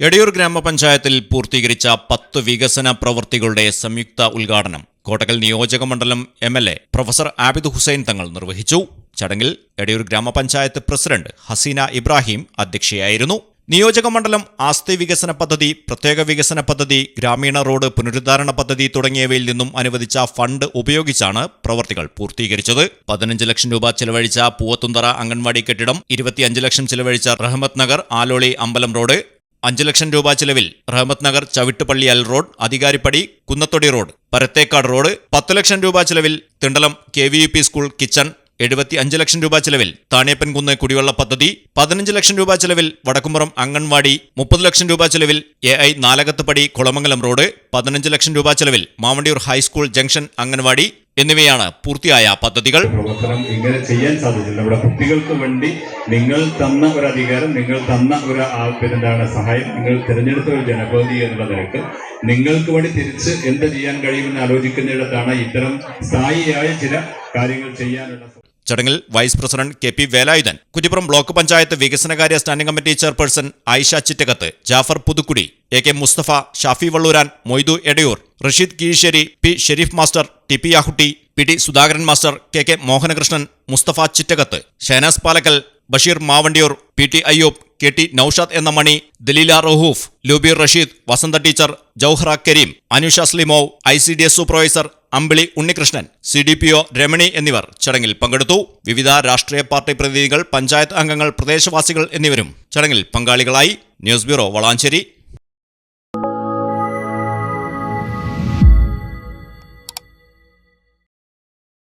എടയൂർ ഗ്രാമപഞ്ചായത്തിൽ പൂർത്തീകരിച്ച പത്ത് വികസന പ്രവൃത്തികളുടെ സംയുക്ത ഉദ്ഘാടനം കോട്ടക്കൽ നിയോജക മണ്ഡലം M L A professor Abid Hussain Thangal നിർവഹിച്ചു. ചടങ്ങിൽ എടയൂർ ഗ്രാമപഞ്ചായത്ത് പ്രസിഡന്റ് ഹസീന ഇബ്രാഹിം അധ്യക്ഷയായിരുന്നു. നിയോജക മണ്ഡലം ആസ്തി വികസന പദ്ധതി പ്രത്യേക വികസന പദ്ധതി ഗ്രാമീണ റോഡ് പുനരുദ്ധാരണ പദ്ധതി തുടങ്ങിയവയിൽ നിന്നും അനുവദിച്ച ഫണ്ട് ഉപയോഗിച്ചാണ് പ്രവർത്തികൾ പൂർത്തീകരിച്ചത്. പതിനഞ്ച് ലക്ഷം രൂപ ചെലവഴിച്ച പൂവത്തുന്തറ അംഗൻവാടി കെട്ടിടം ഇരുപത്തിയഞ്ച് ലക്ഷം ചെലവഴിച്ച റഹ്മത് നഗർ ആലോളി അമ്പലം റോഡ് അഞ്ച് ലക്ഷം രൂപ ചിലവിൽ റഹ്മത് നഗർ ചവിട്ടുപള്ളി അൽ road Adhikarippadi Kunnathodi road Parathekkad road പത്ത് ലക്ഷം രൂപ ചിലവിൽ Thindalam K V U P school kitchen എഴുപത്തി അഞ്ച് ലക്ഷം രൂപ ചിലവിൽ താണിയപ്പൻകുന്ന് കുടിവെള്ള പദ്ധതി പതിനഞ്ച് ലക്ഷം രൂപ ചിലവിൽ വടക്കുംപുറം അംഗൻവാടി മുപ്പത് ലക്ഷം രൂപ ചിലവിൽ A I Nalakathupadi Kulamangalam road പതിനഞ്ച് ലക്ഷം രൂപ ചിലവിൽ മാവണ്ടിയൂർ ഹൈസ്കൂൾ ജംഗ്ഷൻ അംഗൻവാടി എന്നിവയാണ് പൂർത്തിയായ പദ്ധതികൾ. പ്രവർത്തനം ഇങ്ങനെ ചെയ്യാൻ സാധിച്ചില്ല. നമ്മുടെ കുട്ടികൾക്ക് വേണ്ടി നിങ്ങൾ തന്ന ഒരു അധികാരം നിങ്ങൾ തന്ന ഒരു പിന്നെന്താണ് സഹായം നിങ്ങൾ തിരഞ്ഞെടുത്ത ഒരു ജനപ്രതി എന്നുള്ള നിരക്ക് നിങ്ങൾക്ക് വേണ്ടി തിരിച്ച് എന്ത് ചെയ്യാൻ കഴിയുമെന്ന് ആലോചിക്കുന്നിടത്താണ് ഇത്തരം സ്ഥായിയായ ചില കാര്യങ്ങൾ ചെയ്യാനുള്ള ചടങ്ങിൽ vice president K P Velayudhan Kuttippuram block panchayat വികസനകാര്യ standing committee chairperson Ayisha Chittakath Jafar Puthukkudi A K Musthafa Shafi Valluran Moidu Edayur Rasheed Keezhssery P Sherif master T P Yahutty P T Sudhakaran master K K Mohanakrishnan Musthafa Chittakath Shenaz Palakkal Basheer Mavandiyur P T Ayyoob K T Noushad എന്ന Mani Daleela Rahoof Lubeer Rasheed Vasantha teacher Jouhara Kareem Anusha സ്ലിമോവ് I C D S supervisor Ambili Unnikrishnan C D P O Ramani എന്നിവർ ചടങ്ങിൽ പങ്കെടുത്തു. വിവിധ രാഷ്ട്രീയ party പ്രതിനിധികൾ പഞ്ചായത്ത് അംഗങ്ങൾ പ്രദേശവാസികൾ എന്നിവരും ചടങ്ങിൽ പങ്കാളികളായി. News bureau Valanchery.